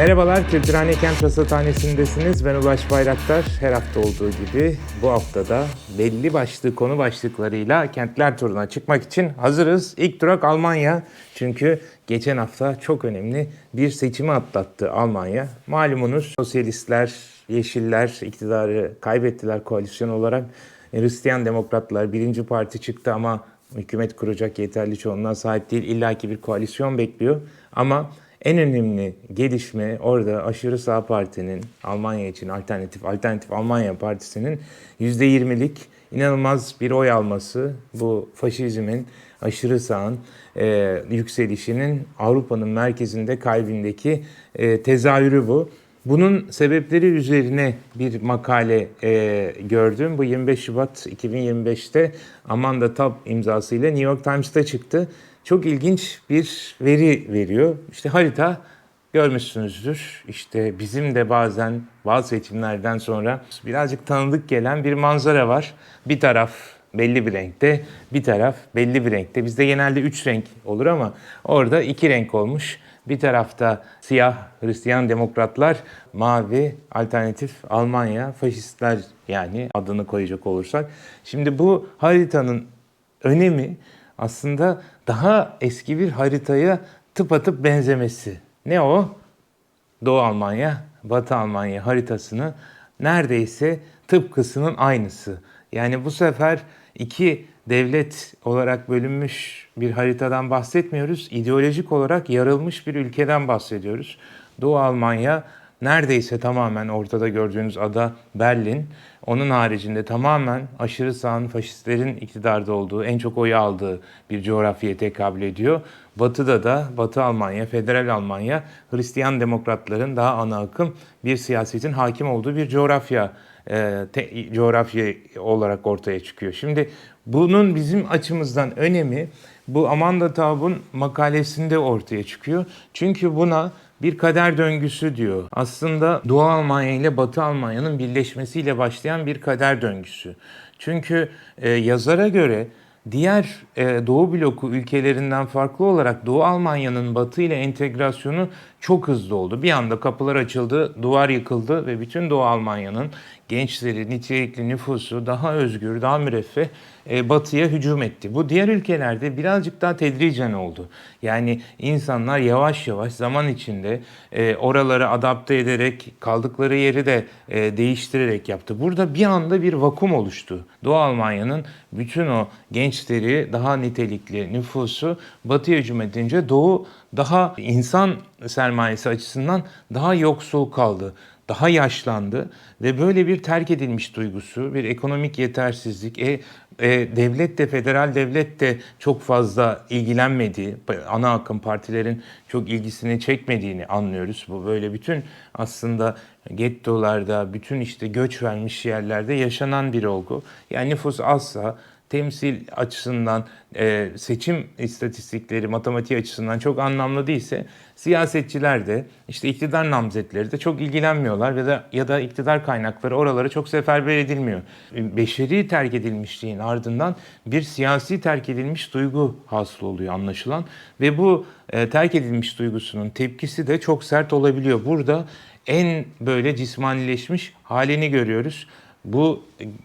Merhabalar, Kültürhane Kent Rasathanesi'ndesiniz. Ben Ulaş Bayraktar. Her hafta olduğu gibi bu haftada belli başlı konu başlıklarıyla kentler turuna çıkmak için hazırız. İlk durak Almanya. Çünkü geçen hafta çok önemli bir seçimi atlattı Almanya. Malumunuz sosyalistler, yeşiller iktidarı kaybettiler koalisyon olarak. Hristiyan Demokratlar birinci parti çıktı ama hükümet kuracak yeterli çoğunluğa sahip değil. İlla ki bir koalisyon bekliyor. Ama en önemli gelişme orada aşırı sağ partinin Almanya için alternatif alternatif Almanya partisinin %20'lik inanılmaz bir oy alması bu faşizmin aşırı sağın e, yükselişinin Avrupa'nın merkezinde kalbindeki e, tezahürü bu. Bunun sebepleri üzerine bir makale e, gördüm. Bu 25 Şubat 2025'te Amanda Tabb imzasıyla New York Times'ta çıktı. Çok ilginç bir veri veriyor. İşte harita görmüşsünüzdür. İşte bizim de bazen bazı seçimlerden sonra birazcık tanıdık gelen bir manzara var. Bir taraf belli bir renkte, bir taraf belli bir renkte. Bizde genelde üç renk olur ama orada iki renk olmuş. Bir tarafta siyah Hristiyan demokratlar, mavi alternatif Almanya, faşistler yani adını koyacak olursak. Şimdi bu haritanın önemi aslında daha eski bir haritaya tıpatıp benzemesi. Ne o? Doğu Almanya, Batı Almanya haritasını neredeyse tıpkısının aynısı. Yani bu sefer iki devlet olarak bölünmüş bir haritadan bahsetmiyoruz. İdeolojik olarak yarılmış bir ülkeden bahsediyoruz. Doğu Almanya neredeyse tamamen ortada gördüğünüz ada Berlin. Onun haricinde tamamen aşırı sağın faşistlerin iktidarda olduğu, en çok oyu aldığı bir coğrafyaya tekabül ediyor. Batı'da da Batı Almanya, Federal Almanya, Hristiyan demokratların daha ana akım bir siyasetin hakim olduğu bir coğrafya e, te, coğrafya olarak ortaya çıkıyor. Şimdi bunun bizim açımızdan önemi bu Amanda Taub'un makalesinde ortaya çıkıyor. Çünkü buna bir kader döngüsü diyor. Aslında Doğu Almanya ile Batı Almanya'nın birleşmesiyle başlayan bir kader döngüsü. Çünkü e, yazara göre diğer e, Doğu bloku ülkelerinden farklı olarak Doğu Almanya'nın Batı ile entegrasyonu çok hızlı oldu. Bir anda kapılar açıldı, duvar yıkıldı ve bütün Doğu Almanya'nın gençleri, nitelikli nüfusu daha özgür, daha müreffeh e, batıya hücum etti. Bu diğer ülkelerde birazcık daha tedricen oldu. Yani insanlar yavaş yavaş zaman içinde e, oraları adapte ederek kaldıkları yeri de e, değiştirerek yaptı. Burada bir anda bir vakum oluştu. Doğu Almanya'nın bütün o gençleri, daha nitelikli nüfusu batıya hücum edince Doğu daha insan sermayesi açısından daha yoksul kaldı daha yaşlandı ve böyle bir terk edilmiş duygusu, bir ekonomik yetersizlik, e, e, devlet de federal devlet de çok fazla ilgilenmediği, ana akım partilerin çok ilgisini çekmediğini anlıyoruz. Bu böyle bütün aslında gettolarda, bütün işte göç vermiş yerlerde yaşanan bir olgu. Yani nüfus azsa temsil açısından e, seçim istatistikleri matematiği açısından çok anlamlı değilse siyasetçiler de işte iktidar namzetleri de çok ilgilenmiyorlar ya da ya da iktidar kaynakları oralara çok seferber edilmiyor. Beşeri terk edilmişliğin ardından bir siyasi terk edilmiş duygu hasıl oluyor anlaşılan ve bu e, terk edilmiş duygusunun tepkisi de çok sert olabiliyor. Burada en böyle cismanileşmiş halini görüyoruz bu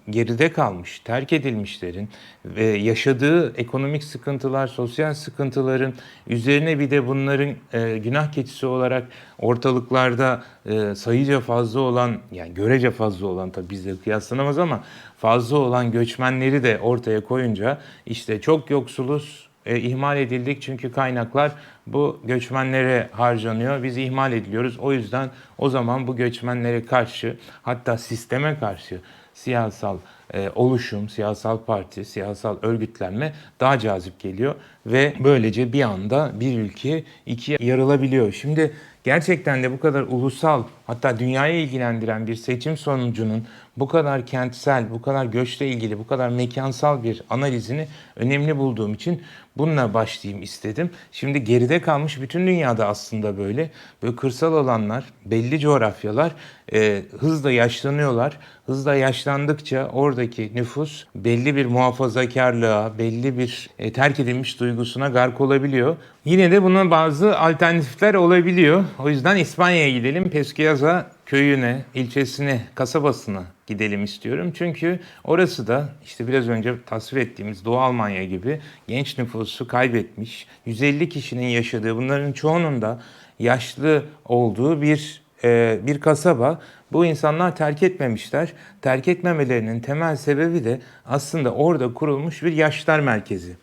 geride kalmış, terk edilmişlerin ve yaşadığı ekonomik sıkıntılar, sosyal sıkıntıların üzerine bir de bunların e, günah keçisi olarak ortalıklarda e, sayıca fazla olan, yani görece fazla olan tabii bizle kıyaslanamaz ama fazla olan göçmenleri de ortaya koyunca işte çok yoksuluz, e, ihmal edildik çünkü kaynaklar bu göçmenlere harcanıyor. Biz ihmal ediliyoruz. O yüzden o zaman bu göçmenlere karşı hatta sisteme karşı siyasal e, oluşum, siyasal parti, siyasal örgütlenme daha cazip geliyor ve böylece bir anda bir ülke ikiye yarılabiliyor. Şimdi gerçekten de bu kadar ulusal hatta dünyayı ilgilendiren bir seçim sonucunun bu kadar kentsel, bu kadar göçle ilgili, bu kadar mekansal bir analizini önemli bulduğum için bununla başlayayım istedim. Şimdi geride kalmış bütün dünyada aslında böyle. Böyle kırsal alanlar, belli coğrafyalar e, hızla yaşlanıyorlar. Hızla yaşlandıkça oradaki nüfus belli bir muhafazakarlığa, belli bir e, terk edilmiş duygusuna gark olabiliyor. Yine de buna bazı alternatifler olabiliyor. O yüzden İspanya'ya gidelim. Pesquiaza köyüne, ilçesine, kasabasına gidelim istiyorum. Çünkü orası da işte biraz önce tasvir ettiğimiz Doğu Almanya gibi genç nüfusu kaybetmiş. 150 kişinin yaşadığı, bunların çoğunun da yaşlı olduğu bir e, bir kasaba. Bu insanlar terk etmemişler. Terk etmemelerinin temel sebebi de aslında orada kurulmuş bir yaşlar merkezi.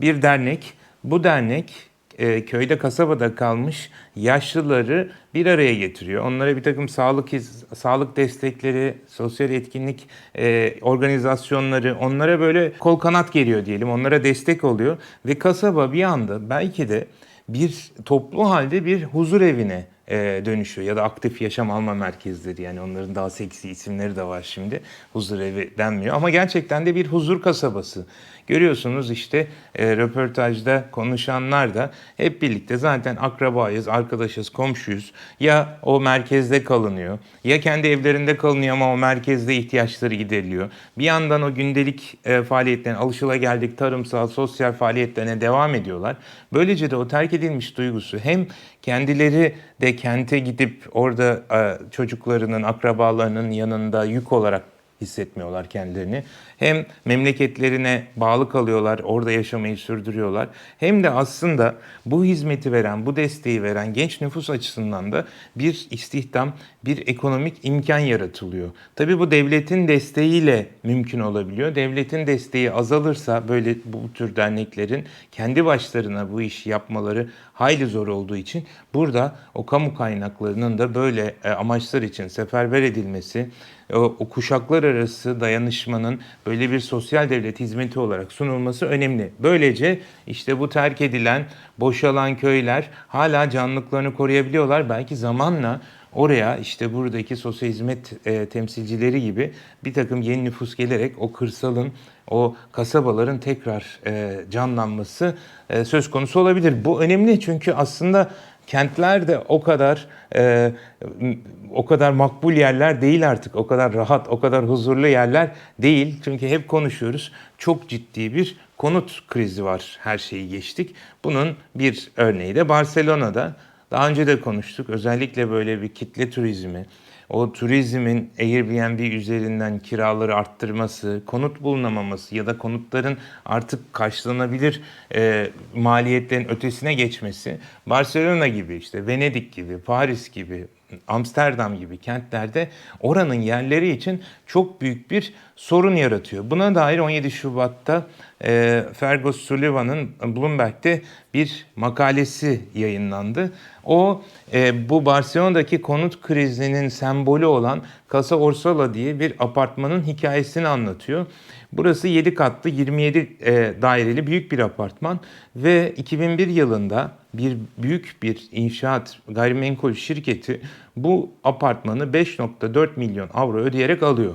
Bir dernek. Bu dernek e, köyde kasabada kalmış yaşlıları bir araya getiriyor. Onlara bir takım sağlık sağlık destekleri, sosyal etkinlik e, organizasyonları onlara böyle kol kanat geliyor diyelim. Onlara destek oluyor ve kasaba bir anda belki de bir toplu halde bir huzur evine e, dönüşüyor ya da aktif yaşam alma merkezleri yani onların daha seksi isimleri de var şimdi huzur evi denmiyor ama gerçekten de bir huzur kasabası görüyorsunuz işte e, röportajda konuşanlar da hep birlikte zaten akrabayız arkadaşız komşuyuz. Ya o merkezde kalınıyor ya kendi evlerinde kalınıyor ama o merkezde ihtiyaçları gideriliyor bir yandan o gündelik e, faaliyetlerine alışılageldik tarımsal sosyal faaliyetlerine devam ediyorlar. Böylece de o terk edilmiş duygusu hem kendileri de kente gidip orada e, çocuklarının, akrabalarının yanında yük olarak hissetmiyorlar kendilerini. Hem memleketlerine bağlı kalıyorlar, orada yaşamayı sürdürüyorlar. Hem de aslında bu hizmeti veren, bu desteği veren genç nüfus açısından da bir istihdam, bir ekonomik imkan yaratılıyor. Tabii bu devletin desteğiyle mümkün olabiliyor. Devletin desteği azalırsa böyle bu tür derneklerin kendi başlarına bu işi yapmaları hayli zor olduğu için burada o kamu kaynaklarının da böyle e, amaçlar için seferber edilmesi, o, o kuşaklar arası dayanışmanın böyle bir sosyal devlet hizmeti olarak sunulması önemli. Böylece işte bu terk edilen, boşalan köyler hala canlılıklarını koruyabiliyorlar. Belki zamanla oraya işte buradaki sosyal hizmet e, temsilcileri gibi bir takım yeni nüfus gelerek o kırsalın, o kasabaların tekrar e, canlanması e, söz konusu olabilir. Bu önemli çünkü aslında kentler de o kadar e, o kadar makbul yerler değil artık. O kadar rahat, o kadar huzurlu yerler değil. Çünkü hep konuşuyoruz. Çok ciddi bir konut krizi var. Her şeyi geçtik. Bunun bir örneği de Barcelona'da. Daha önce de konuştuk. Özellikle böyle bir kitle turizmi, o turizmin Airbnb üzerinden kiraları arttırması, konut bulunamaması ya da konutların artık karşılanabilir e, maliyetlerin ötesine geçmesi Barcelona gibi işte Venedik gibi, Paris gibi, Amsterdam gibi kentlerde oranın yerleri için çok büyük bir sorun yaratıyor. Buna dair 17 Şubat'ta e, Fergus Sullivan'ın Bloomberg'de bir makalesi yayınlandı. O e, bu Barcelona'daki konut krizinin sembolü olan Casa Orsola diye bir apartmanın hikayesini anlatıyor. Burası 7 katlı 27 e, daireli büyük bir apartman ve 2001 yılında bir büyük bir inşaat gayrimenkul şirketi bu apartmanı 5.4 milyon avro ödeyerek alıyor.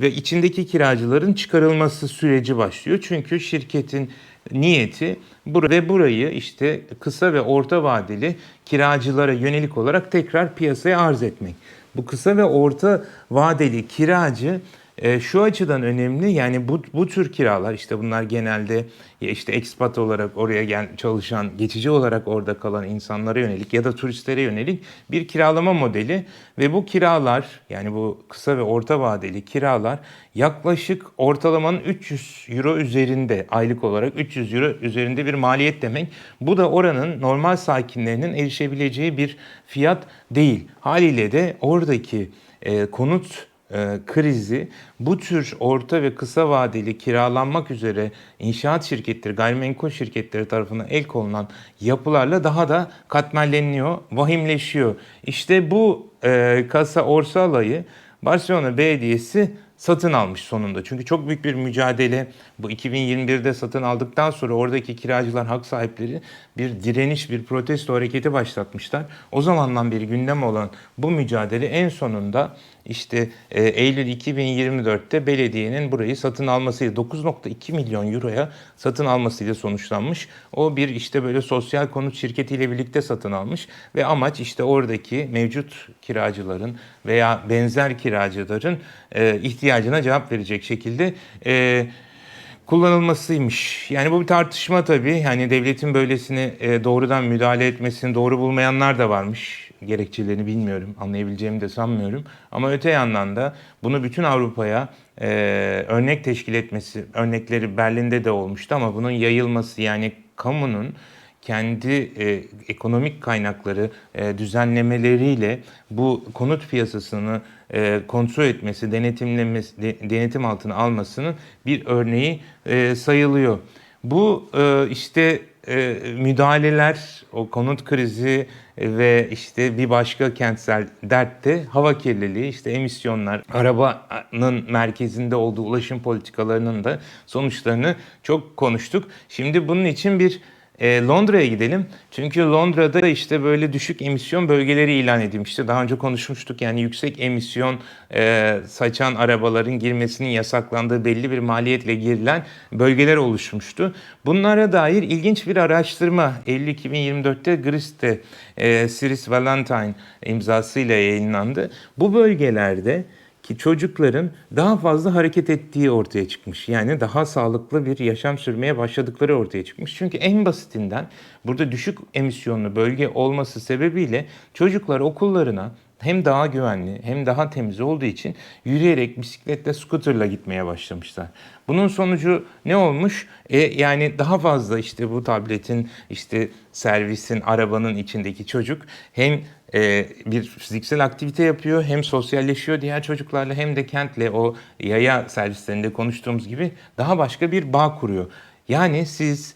Ve içindeki kiracıların çıkarılması süreci başlıyor. Çünkü şirketin niyeti bur ve burayı işte kısa ve orta vadeli kiracılara yönelik olarak tekrar piyasaya arz etmek. Bu kısa ve orta vadeli kiracı e, şu açıdan önemli yani bu, bu tür kiralar işte bunlar genelde işte expat olarak oraya gel, çalışan geçici olarak orada kalan insanlara yönelik ya da turistlere yönelik bir kiralama modeli ve bu kiralar yani bu kısa ve orta vadeli kiralar yaklaşık ortalamanın 300 euro üzerinde aylık olarak 300 euro üzerinde bir maliyet demek. Bu da oranın normal sakinlerinin erişebileceği bir fiyat değil. Haliyle de oradaki e, konut e, krizi bu tür orta ve kısa vadeli kiralanmak üzere inşaat şirketleri, gayrimenkul şirketleri tarafından el konulan yapılarla daha da katmerleniyor, vahimleşiyor. İşte bu e, Casa Orsala'yı Barcelona Belediyesi satın almış sonunda. Çünkü çok büyük bir mücadele bu 2021'de satın aldıktan sonra oradaki kiracılar hak sahipleri bir direniş, bir protesto hareketi başlatmışlar. O zamandan beri gündem olan bu mücadele en sonunda işte e, Eylül 2024'te belediyenin burayı satın almasıyla 9.2 milyon euroya satın almasıyla sonuçlanmış. O bir işte böyle sosyal konut şirketiyle birlikte satın almış ve amaç işte oradaki mevcut kiracıların veya benzer kiracıların e, ihtiyacına cevap verecek şekilde e, kullanılmasıymış. Yani bu bir tartışma tabii. Yani devletin böylesine e, doğrudan müdahale etmesini doğru bulmayanlar da varmış. Gerekçelerini bilmiyorum, anlayabileceğimi de sanmıyorum. Ama öte yandan da bunu bütün Avrupa'ya e, örnek teşkil etmesi, örnekleri Berlin'de de olmuştu ama bunun yayılması yani kamunun kendi e, ekonomik kaynakları e, düzenlemeleriyle bu konut piyasasını e, kontrol etmesi, denetimlemesi, de- denetim altına almasının bir örneği e, sayılıyor. Bu e, işte e, müdahaleler, o konut krizi ve işte bir başka kentsel dertte hava kirliliği, işte emisyonlar, arabanın merkezinde olduğu ulaşım politikalarının da sonuçlarını çok konuştuk. Şimdi bunun için bir e, Londra'ya gidelim. Çünkü Londra'da işte böyle düşük emisyon bölgeleri ilan edilmişti. Daha önce konuşmuştuk yani yüksek emisyon e, saçan arabaların girmesinin yasaklandığı belli bir maliyetle girilen bölgeler oluşmuştu. Bunlara dair ilginç bir araştırma Eylül 2024'te Griste e, Siris Valentine imzasıyla yayınlandı. Bu bölgelerde ki çocukların daha fazla hareket ettiği ortaya çıkmış. Yani daha sağlıklı bir yaşam sürmeye başladıkları ortaya çıkmış. Çünkü en basitinden burada düşük emisyonlu bölge olması sebebiyle çocuklar okullarına hem daha güvenli hem daha temiz olduğu için yürüyerek, bisikletle, scooterla gitmeye başlamışlar. Bunun sonucu ne olmuş? E, yani daha fazla işte bu tabletin, işte servisin, arabanın içindeki çocuk hem e, bir fiziksel aktivite yapıyor hem sosyalleşiyor diğer çocuklarla hem de kentle o yaya servislerinde konuştuğumuz gibi daha başka bir bağ kuruyor. Yani siz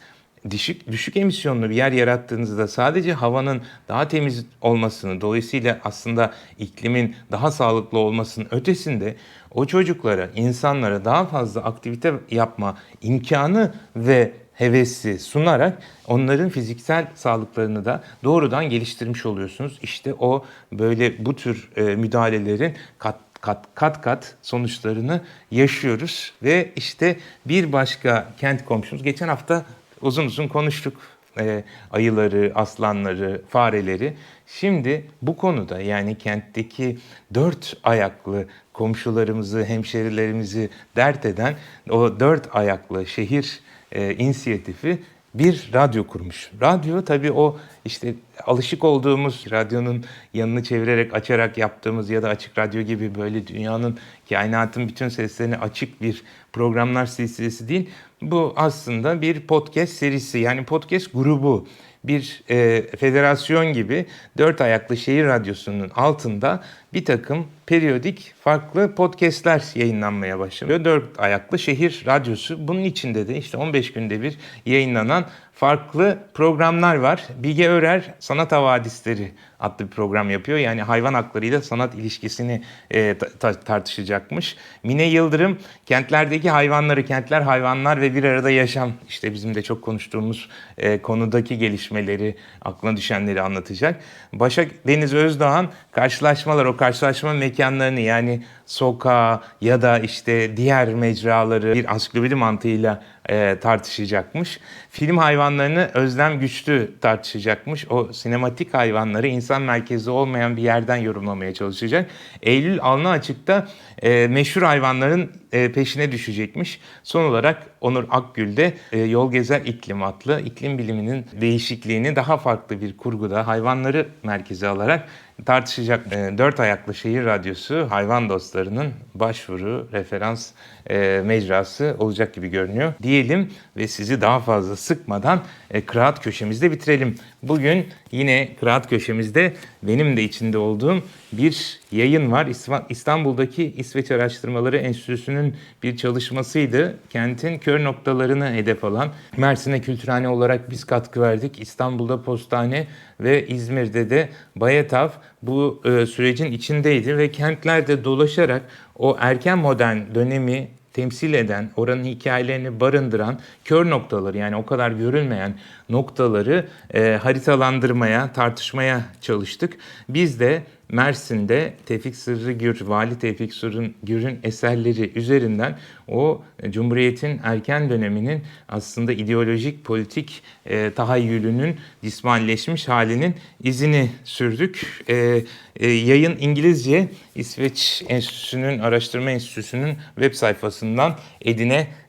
düşük düşük emisyonlu bir yer yarattığınızda sadece havanın daha temiz olmasını dolayısıyla aslında iklimin daha sağlıklı olmasının ötesinde o çocuklara, insanlara daha fazla aktivite yapma imkanı ve hevesi sunarak onların fiziksel sağlıklarını da doğrudan geliştirmiş oluyorsunuz. İşte o böyle bu tür e, müdahalelerin kat kat kat kat sonuçlarını yaşıyoruz ve işte bir başka kent komşumuz geçen hafta uzun uzun konuştuk e, ayıları, aslanları, fareleri. Şimdi bu konuda yani kentteki dört ayaklı komşularımızı, hemşerilerimizi dert eden o dört ayaklı şehir e, inisiyatifi bir radyo kurmuş. Radyo tabii o işte alışık olduğumuz radyonun yanını çevirerek açarak yaptığımız ya da açık radyo gibi böyle dünyanın kainatın bütün seslerini açık bir programlar silsilesi değil. Bu aslında bir podcast serisi yani podcast grubu bir e, federasyon gibi dört ayaklı şehir radyosunun altında bir takım periyodik farklı podcastler yayınlanmaya başlıyor. Dört ayaklı şehir radyosu bunun içinde de işte 15 günde bir yayınlanan farklı programlar var. Bilge Örer Sanat Havadisleri adlı bir program yapıyor. Yani hayvan haklarıyla sanat ilişkisini e, ta- ta- tartışacakmış. Mine Yıldırım kentlerdeki hayvanları, kentler hayvanlar ve bir arada yaşam işte bizim de çok konuştuğumuz e, konudaki gelişmeleri, aklına düşenleri anlatacak. Başak Deniz Özdağ'ın karşılaşmalar, o karşılaşma mekanlarını yani sokağı ya da işte diğer mecraları bir ansiklopedi mantığıyla e, tartışacakmış. Film hayvanlarını Özlem Güçlü tartışacakmış. O sinematik hayvanları insan merkezli olmayan bir yerden yorumlamaya çalışacak. Eylül Alnı Açık'ta e, meşhur hayvanların peşine düşecekmiş. Son olarak Onur Akgül de e, Yol Gezer İklim adlı iklim biliminin değişikliğini daha farklı bir kurguda hayvanları merkeze alarak tartışacak. E, dört ayaklı şehir radyosu hayvan dostlarının başvuru, referans e, mecrası olacak gibi görünüyor. Diyelim ve sizi daha fazla sıkmadan e, kıraat köşemizde bitirelim. Bugün yine kıraat köşemizde benim de içinde olduğum bir yayın var. İstanbul'daki İsveç Araştırmaları Enstitüsü'nün bir çalışmasıydı. Kentin kör noktalarını hedef alan Mersin'e kültürhane olarak biz katkı verdik. İstanbul'da postane ve İzmir'de de Bayatav bu e, sürecin içindeydi ve kentlerde dolaşarak o erken modern dönemi temsil eden, oranın hikayelerini barındıran kör noktaları yani o kadar görülmeyen noktaları e, haritalandırmaya, tartışmaya çalıştık. Biz de Mersin'de Tevfik Sırrı Gür, Vali Tevfik Sırrı Gür'ün eserleri üzerinden o e, Cumhuriyet'in erken döneminin aslında ideolojik politik e, tahayyülünün dismanleşmiş halinin izini sürdük. E, e, yayın İngilizce İsveç Enstitüsü'nün, Araştırma Enstitüsü'nün web sayfasından edinebilirsiniz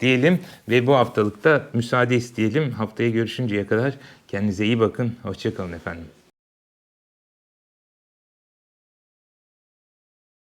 diyelim. Ve bu haftalıkta müsaade isteyelim. Haftaya görüşünceye kadar kendinize iyi bakın. Hoşçakalın efendim.